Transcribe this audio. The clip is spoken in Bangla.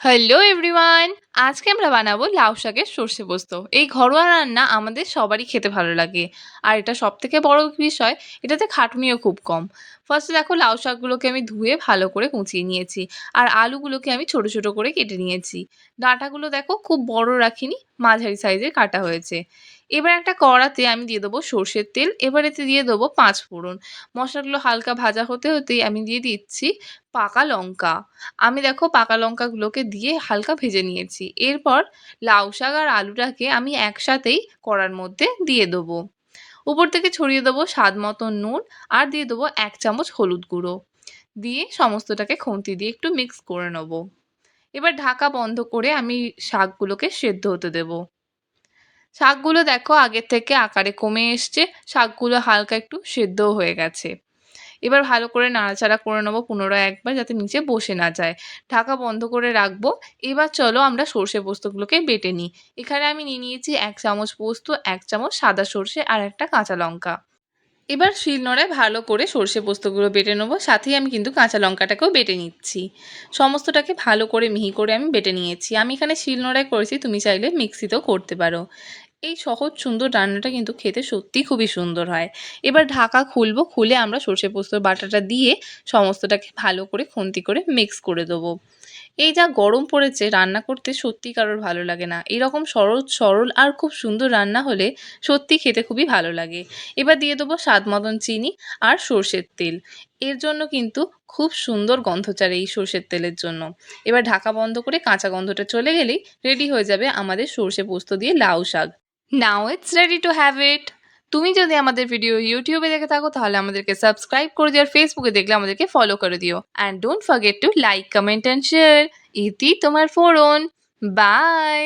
হ্যালো এভরিওয়ান আজকে আমরা বানাবো লাউ শাকের সর্ষে পোস্ত। এই ঘরোয়া রান্না আমাদের সবারই খেতে ভালো লাগে। আর এটা সব থেকে বড় বিষয়, এটাতে খাটুনিও খুব কম। ফার্স্টে দেখো লাউ শাকগুলোকে আমি ধুয়ে ভালো করে কুচিয়ে নিয়েছি। আর আলুগুলোকে আমি ছোট ছোট করে কেটে নিয়েছি। ডাঁটাগুলো দেখো খুব বড় রাখিনি, মাঝারি সাইজের কাটা হয়েছে। এবার একটা কড়াতে আমি দিয়ে দেবো সর্ষের তেল, এবার এতে দিয়ে দেবো পাঁচ ফোড়ন। মশলাগুলো হালকা ভাজা হতে হতেই আমি দিয়ে দিচ্ছি পাকা লঙ্কা। আমি দেখো পাকা লঙ্কাগুলোকে দিয়ে হালকা ভেজে নিয়েছি। এরপর লাউ শাক আর আলুটাকে আমি একসাথেই কড়ার মধ্যে দিয়ে দেবো। উপর থেকে ছড়িয়ে দেবো স্বাদ মতো নুন আর দিয়ে দেবো এক চামচ হলুদ গুঁড়ো। দিয়ে সমস্তটাকে খুন্তি দিয়ে একটু মিক্স করে নেব। এবার ঢাকা বন্ধ করে আমি শাকগুলোকে সেদ্ধ হতে দেবো। শাকগুলো দেখো আগের থেকে আকারে কমে এসছে, শাকগুলো হালকা একটু সেদ্ধও হয়ে গেছে। এবার ভালো করে নাড়াচাড়া করে নেব পুনরায় একবার যাতে নিচে বসে না যায়। ঢাকা বন্ধ করে রাখব। এবার চলো আমরা সর্ষে পোস্তগুলোকে বেটে নিই। এখানে আমি নিয়ে নিয়েছি এক চামচ পোস্ত, এক চামচ সাদা সর্ষে আর একটা কাঁচা লঙ্কা। এবার শিলনোড়ায় ভালো করে সর্ষে পোস্তগুলো বেটে নেব। সাথেই আমি কিন্তু কাঁচা লঙ্কাটাকেও বেটে নিচ্ছি। সমস্তটাকে ভালো করে মিহি করে আমি বেটে নিয়েছি। আমি এখানে শিলনোড়ায় করেছি, তুমি চাইলে মিক্সিতেও করতে পারো। এই সহজ, সুন্দর রান্নাটা কিন্তু খেতে সত্যিই খুবই সুন্দর হয়। এবার ঢাকা খুলবো, খুলে আমরা সর্ষে পোস্তর বাটাটা দিয়ে সমস্তটাকে ভালো করে খুন্তি করে মিক্স করে দেবো। এই যা গরম পড়েছে, রান্না করতে সত্যি কারোর ভালো লাগে না। এরকম সরল সরল আর খুব সুন্দর রান্না হলে সত্যি খেতে খুবই ভালো লাগে। এবার দিয়ে দেবো স্বাদ মতন চিনি আর সর্ষের তেল। এর জন্য কিন্তু খুব সুন্দর গন্ধ ছাড়ে এই সর্ষের তেলের জন্য। এবার ঢাকা বন্ধ করে কাঁচা গন্ধটা চলে গেলেই রেডি হয়ে যাবে আমাদের সর্ষে পোস্ত দিয়ে লাউ শাক। Now it's ready to have it তুমি যদি আমাদের ভিডিও ইউটিউবে দেখে থাকো, তাহলে আমাদেরকে সাবস্ক্রাইব করে দিও আর ফেসবুকে দেখলে আমাদেরকে ফলো করে দিও। And don't forget to like comment and share ইতি তোমার ফোরন। বাই